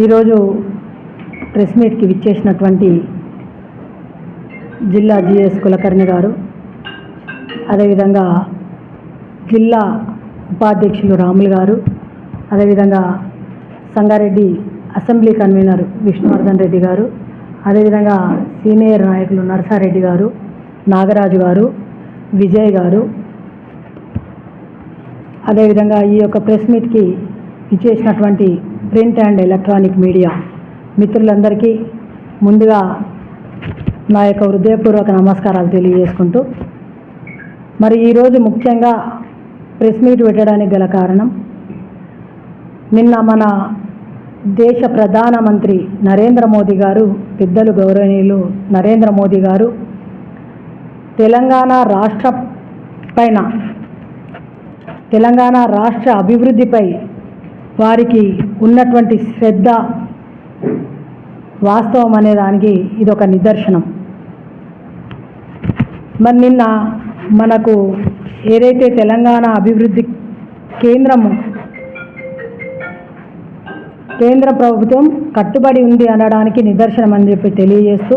ఈరోజు ప్రెస్ మీట్కి విచ్చేసినటువంటి జిల్లా జిఎస్ కులకర్ణి గారు అదేవిధంగా జిల్లా ఉపాధ్యక్షులు రాములు గారు అదేవిధంగా సంగారెడ్డి అసెంబ్లీ కన్వీనర్ విష్ణువర్ధన్ రెడ్డి గారు అదేవిధంగా సీనియర్ నాయకులు నరసారెడ్డి గారు నాగరాజు గారు విజయ్ గారు అదేవిధంగా ఈ యొక్క ప్రెస్ మీట్కి ఇచ్చేసినటువంటి ప్రింట్ అండ్ ఎలక్ట్రానిక్ మీడియా. మిత్రులందరికీ ముందుగా నా యొక్క హృదయపూర్వక నమస్కారాలు తెలియజేసుకుంటూ మరి ఈరోజు ముఖ్యంగా ప్రెస్ మీట్ పెట్టడానికి గల కారణం నిన్న మన దేశ ప్రధానమంత్రి నరేంద్ర మోదీ గారు పెద్దలు గౌరవనీయులు నరేంద్ర మోదీ గారు తెలంగాణ రాష్ట్ర పైన తెలంగాణ రాష్ట్ర అభివృద్ధిపై వారికి ఉన్నటువంటి శ్రద్ధ వాస్తవం అనే దానికి ఇది ఒక నిదర్శనం. మరి నిన్న మనకు ఏదైతే తెలంగాణ అభివృద్ధి కేంద్రము కేంద్ర ప్రభుత్వం కట్టుబడి ఉంది అనడానికి నిదర్శనం అని చెప్పి తెలియజేస్తూ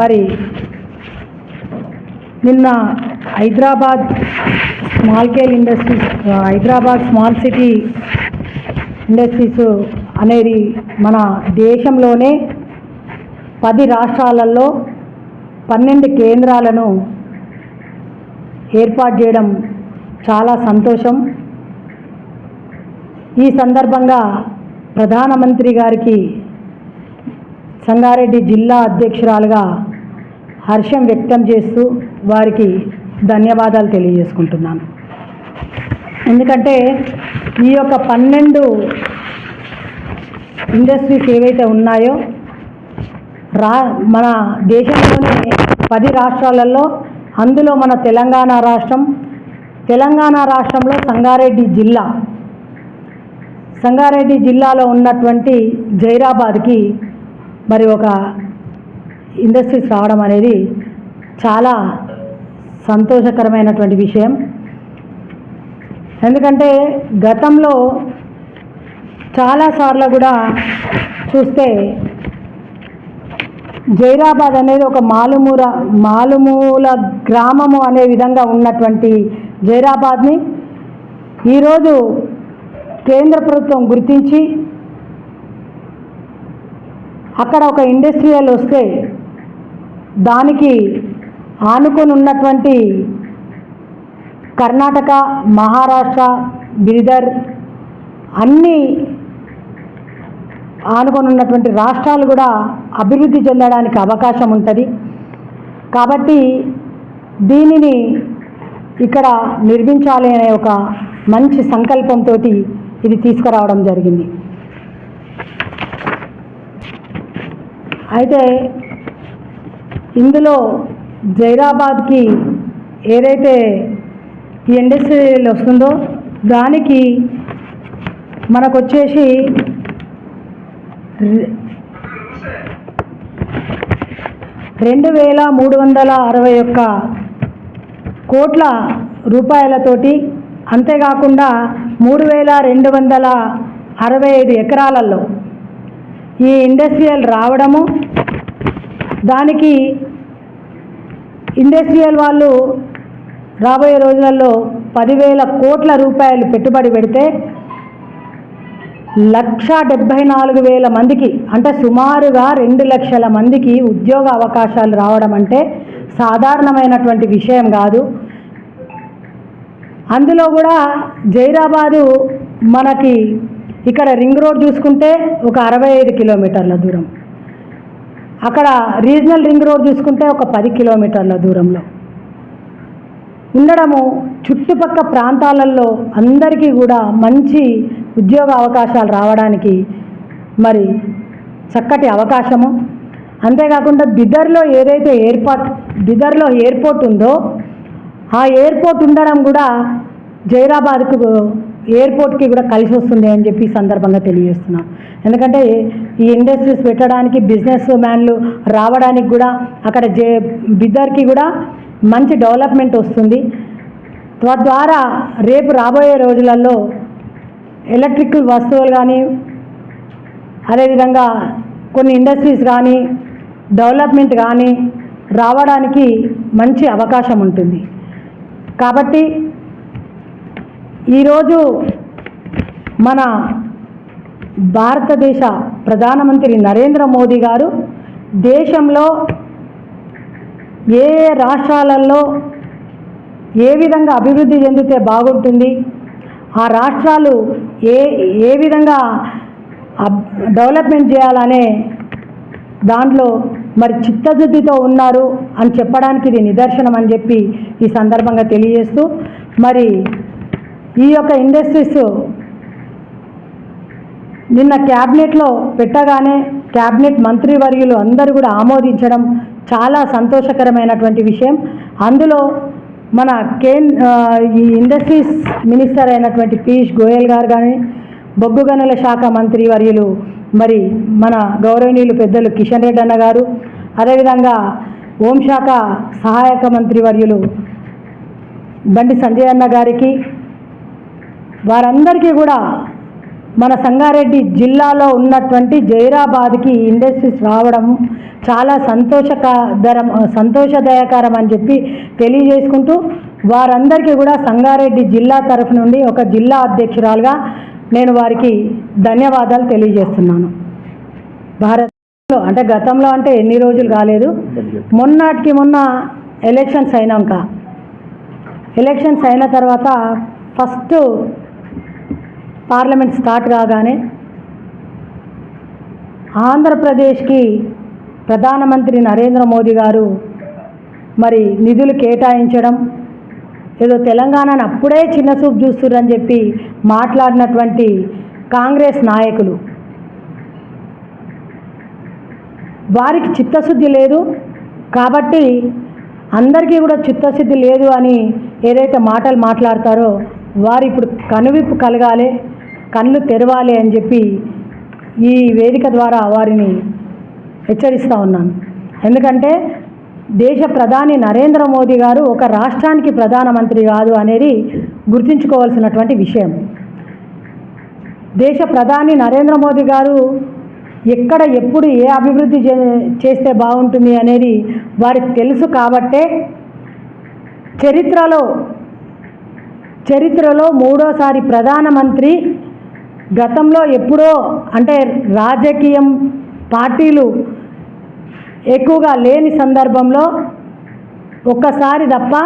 మరి నిన్న Hyderabad small scale industries Hyderabad small city industries అనేది మన దేశంలోనే పది రాష్ట్రాలలో పన్నెండు కేంద్రాలను ఏర్పాటు చేయడం చాలా సంతోషం. ఈ సందర్భంగా ప్రధానమంత్రి గారికి సంగారెడ్డి జిల్లా అధ్యక్షురాలుగా హర్షం వ్యక్తం చేస్తూ వారికి ధన్యవాదాలు తెలియజేసుకుంటున్నాను. ఎందుకంటే ఈ యొక్క పన్నెండు ఇండస్ట్రీస్ ఏవైతే ఉన్నాయో రా మన దేశంలోనే పది రాష్ట్రాలలో అందులో మన తెలంగాణ రాష్ట్రం తెలంగాణ రాష్ట్రంలో సంగారెడ్డి జిల్లా సంగారెడ్డి జిల్లాలో ఉన్నటువంటి జైరాబాద్కి మరి ఒక ఇండస్ట్రీస్ రావడం అనేది చాలా సంతోషకరమైనటువంటి విషయం. ఎందుకంటే గతంలో చాలాసార్లు కూడా చూస్తే జైరాబాద్ అనేది ఒక మాలుమూల మాలుమూల గ్రామము అనే విధంగా ఉన్నటువంటి జైరాబాద్ని ఈరోజు కేంద్ర ప్రభుత్వం గుర్తించి అక్కడ ఒక ఇండస్ట్రియల్ వస్తే దానికి ఆనుకొని ఉన్నటువంటి కర్ణాటక మహారాష్ట్ర బిరిదర్ అన్ని ఆనుకొని ఉన్నటువంటి రాష్ట్రాలు కూడా అభివృద్ధి చెందడానికి అవకాశం ఉంటుంది. కాబట్టి దీనిని ఇక్కడ నిర్మించాలి అనే ఒక మంచి సంకల్పంతో ఇది తీసుకురావడం జరిగింది. అయితే ఇందులో జైరాబాద్కి ఏదైతే ఈ ఇండస్ట్రియల్ వస్తుందో దానికి మనకు వచ్చేసి రెండు వేల మూడు వందల అరవై ఒక్క కోట్ల రూపాయలతోటి అంతేకాకుండా మూడు వేల రెండు వందల అరవై ఐదు ఎకరాలలో ఈ ఇండస్ట్రియల్ రావడము దానికి ఇండస్ట్రియల్ వాళ్ళు రాబోయే రోజులలో పదివేల కోట్ల రూపాయలు పెట్టుబడి పెడితే లక్ష డెబ్భై నాలుగు వేల మందికి అంటే సుమారుగా రెండు లక్షల మందికి ఉద్యోగ అవకాశాలు రావడం అంటే సాధారణమైనటువంటి విషయం కాదు. అందులో కూడా జైరాబాదు మనకి ఇక్కడ రింగ్ రోడ్ చూసుకుంటే ఒక అరవై ఐదు కిలోమీటర్ల దూరం. అక్కడ రీజనల్ రింగ్ రోడ్ చూసుకుంటే ఒక పది కిలోమీటర్ల దూరంలో. ఉండడము చుట్టుపక్క ప్రాంతాలలో అందరికీ కూడా మంచి ఉద్యోగ అవకాశాలు రావడానికి మరి చక్కటి అవకాశము. అంతేకాకుండా బిదర్లో ఏదైతే ఎయిర్పోర్ట్ బిదర్లో ఎయిర్పోర్ట్ ఉందో ఆ ఎయిర్పోర్ట్ ఉండడం కూడా జైరాబాద్కు ఎయిర్పోర్ట్కి కూడా కలిసి వస్తుంది అని చెప్పి సందర్భంగా తెలియజేస్తున్నాం. ఎందుకంటే ఈ ఇండస్ట్రీస్ పెట్టడానికి బిజినెస్ మ్యాన్లు రావడానికి కూడా అక్కడ జే బిద్దర్కి కూడా మంచి డెవలప్మెంట్ వస్తుంది. తద్వారా రేపు రాబోయే రోజులలో ఎలక్ట్రికల్ వస్తువులు కానీ అదేవిధంగా కొన్ని ఇండస్ట్రీస్ కానీ డెవలప్మెంట్ కానీ రావడానికి మంచి అవకాశం ఉంటుంది. కాబట్టి ఈరోజు మన భారతదేశ ప్రధానమంత్రి నరేంద్ర మోదీ గారు దేశంలో ఏ ఏ రాష్ట్రాలలో ఏ విధంగా అభివృద్ధి చెందితే బాగుంటుంది ఆ రాష్ట్రాలు ఏ ఏ విధంగా అబ్- డెవలప్మెంట్ చేయాలనే దాంట్లో మరి చిత్తశుద్ధితో ఉన్నారు అని చెప్పడానికి ఇది నిదర్శనం అని చెప్పి ఈ సందర్భంగా తెలియజేస్తూ మరి ఈ యొక్క ఇండస్ట్రీస్ నిన్న క్యాబినెట్లో పెట్టగానే క్యాబినెట్ మంత్రివర్యులు అందరూ కూడా ఆమోదించడం చాలా సంతోషకరమైనటువంటి విషయం. అందులో మన కేన్ ఈ ఇండస్ట్రీస్ మినిస్టర్ అయినటువంటి పీయూష్ గోయల్ గారు కానీ బొగ్గు గనుల శాఖ మంత్రి వర్యులు మరి మన గౌరవనీయులు పెద్దలు కిషన్ రెడ్డి అన్న గారు అదేవిధంగా హోంశాఖ సహాయక మంత్రి వర్యులు బండి సంజయ్ అన్న గారికి వారందరికీ కూడా మన సంగారెడ్డి జిల్లాలో ఉన్నటువంటి జైరాబాద్కి ఇండస్ట్రీస్ రావడం చాలా సంతోషకరం సంతోషదాయకరం అని చెప్పి తెలియజేసుకుంటూ వారందరికీ కూడా సంగారెడ్డి జిల్లా తరఫు నుండి ఒక జిల్లా అధ్యక్షురాలుగా నేను వారికి ధన్యవాదాలు తెలియజేస్తున్నాను. భారత్లో అంటే గతంలో అంటే ఎన్ని రోజులు కాలేదు. మొన్నటికి మొన్న ఎలక్షన్స్ అయినాక. ఎలక్షన్స్ అయిన తర్వాత ఫస్ట్ పార్లమెంట్ స్టార్ట్ కాగానే ఆంధ్రప్రదేశ్కి ప్రధానమంత్రి నరేంద్ర మోదీ గారు మరి నిధులు కేటాయించడం ఏదో తెలంగాణను అప్పుడే చిన్న చూపు చూస్తుర్రని చెప్పి మాట్లాడినటువంటి కాంగ్రెస్ నాయకులు. వారికి చిత్తశుద్ధి లేదు కాబట్టి అందరికీ కూడా చిత్తశుద్ధి లేదు అని ఏదైతే మాటలు మాట్లాడతారో వారు ఇప్పుడు కనువిప్పు కలగాలి. కళ్ళు తెరవాలి అని చెప్పి ఈ వేదిక ద్వారా వారిని హెచ్చరిస్తూ ఉన్నాను. ఎందుకంటే దేశ ప్రధాని నరేంద్ర మోదీ గారు ఒక రాష్ట్రానికి ప్రధానమంత్రి కాదు అనేది గుర్తుంచుకోవాల్సినటువంటి విషయం. దేశ ప్రధాని నరేంద్ర మోదీ గారు ఎక్కడ ఎప్పుడు ఏ అభివృద్ధి చే- చేస్తే బాగుంటుంది అనేది వారికి తెలుసు కాబట్టే చరిత్రలో చరిత్రలో మూడోసారి ప్రధానమంత్రి గతంలో ఎప్పుడో అంటే రాజకీయం పార్టీలు ఎక్కువగా లేని సందర్భంలో ఒక్కసారి తప్ప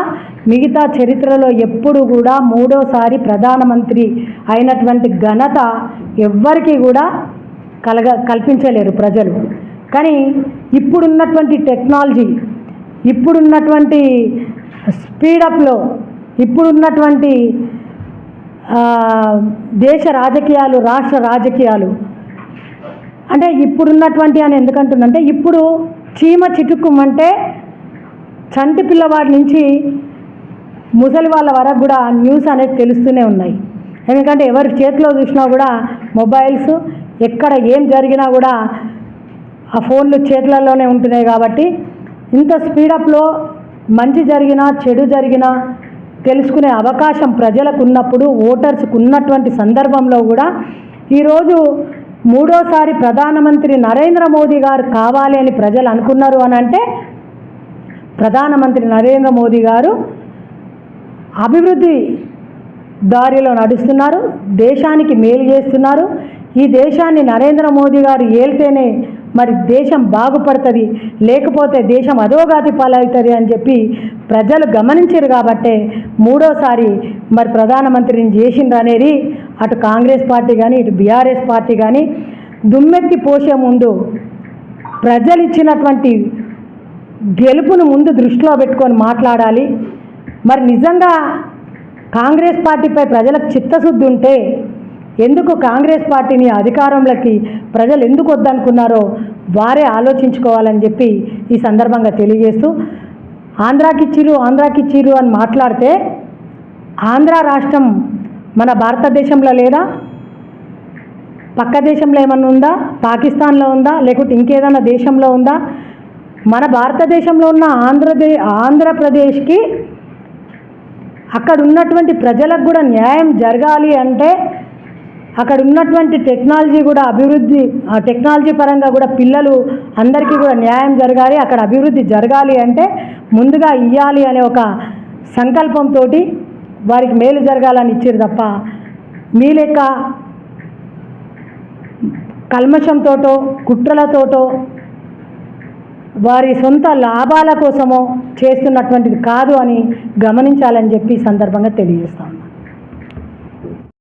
మిగతా చరిత్రలో ఎప్పుడు కూడా మూడోసారి ప్రధానమంత్రి అయినటువంటి ఘనత ఎవ్వరికీ కూడా కలగ కల్పించలేరు ప్రజలు. కానీ ఇప్పుడున్నటువంటి టెక్నాలజీ ఇప్పుడున్నటువంటి స్పీడప్లో ఇప్పుడున్నటువంటి దేశ రాజకీయాలు రాష్ట్ర రాజకీయాలు. అంటే ఇప్పుడున్నటువంటి అని ఎందుకంటుందంటే ఇప్పుడు చీమ చిటుక్కుమంటే చంటి పిల్లవాడి నుంచి ముసలి వాళ్ళ వరకు కూడా న్యూస్ అనేది తెలుస్తూనే ఉన్నాయి. ఎందుకంటే ఎవరి చేతిలో చూసినా కూడా మొబైల్స్ ఎక్కడ ఏం జరిగినా కూడా ఆ ఫోన్లు చేతులలోనే ఉంటున్నాయి కాబట్టి ఇంత స్పీడప్లో మంచి జరిగినా చెడు జరిగినా తెలుసుకునే అవకాశం ప్రజలకు ఉన్నప్పుడు ఓటర్స్కు ఉన్నటువంటి సందర్భంలో కూడా ఈరోజు మూడోసారి ప్రధానమంత్రి నరేంద్ర మోదీ గారు కావాలి అని ప్రజలు అనుకున్నారు అని అంటే ప్రధానమంత్రి నరేంద్ర మోదీ గారు అభివృద్ధి దారిలో నడుస్తున్నారు దేశానికి మేలు చేస్తున్నారు. ఈ దేశాన్ని నరేంద్ర మోదీ గారు ఏల్తేనే మరి దేశం బాగుపడుతుంది లేకపోతే దేశం అధోగాతి పాలవుతుంది అని చెప్పి ప్రజలు గమనించారు కాబట్టే మూడోసారి మరి ప్రధానమంత్రిని చేసిండ్రు అనేది అటు కాంగ్రెస్ పార్టీ కానీ ఇటు బీఆర్ఎస్ పార్టీ కానీ దుమ్మెత్తి పోసే ముందు ప్రజలు ఇచ్చినటువంటి గెలుపును ముందు దృష్టిలో పెట్టుకొని మాట్లాడాలి. మరి నిజంగా కాంగ్రెస్ పార్టీపై ప్రజలకు చిత్తశుద్ధి ఉంటే ఎందుకు కాంగ్రెస్ పార్టీని అధికారంలోకి ప్రజలు ఎందుకు వద్దనుకున్నారో వారే ఆలోచించుకోవాలని చెప్పి ఈ సందర్భంగా తెలియజేస్తూ ఆంధ్రాకి ఆంధ్రాకిచ్చిరు ఆంధ్రాకి అని మాట్లాడితే ఆంధ్ర రాష్ట్రం మన భారతదేశంలో లేదా? పక్క దేశంలో ఏమన్నా ఉందా? పాకిస్తాన్లో ఉందా? లేకుంటే ఇంకేదైనా దేశంలో ఉందా? మన భారతదేశంలో ఉన్న ఆంధ్రదే ఆంధ్రప్రదేశ్కి అక్కడ ఉన్నటువంటి ప్రజలకు కూడా న్యాయం జరగాలి అంటే అక్కడ ఉన్నటువంటి టెక్నాలజీ కూడా అభివృద్ధి ఆ టెక్నాలజీ పరంగా కూడా పిల్లలు అందరికీ కూడా న్యాయం జరగాలి అక్కడ అభివృద్ధి జరగాలి అంటే ముందుగా ఇవ్వాలి అనే ఒక సంకల్పంతో వారికి మేలు జరగాలని ఇచ్చారు తప్ప మీ లెక్క కల్మషంతోటో కుట్రలతోటో వారి సొంత లాభాల కోసమో చేస్తున్నటువంటిది కాదు అని గమనించాలని చెప్పి సందర్భంగా తెలియజేస్తాను.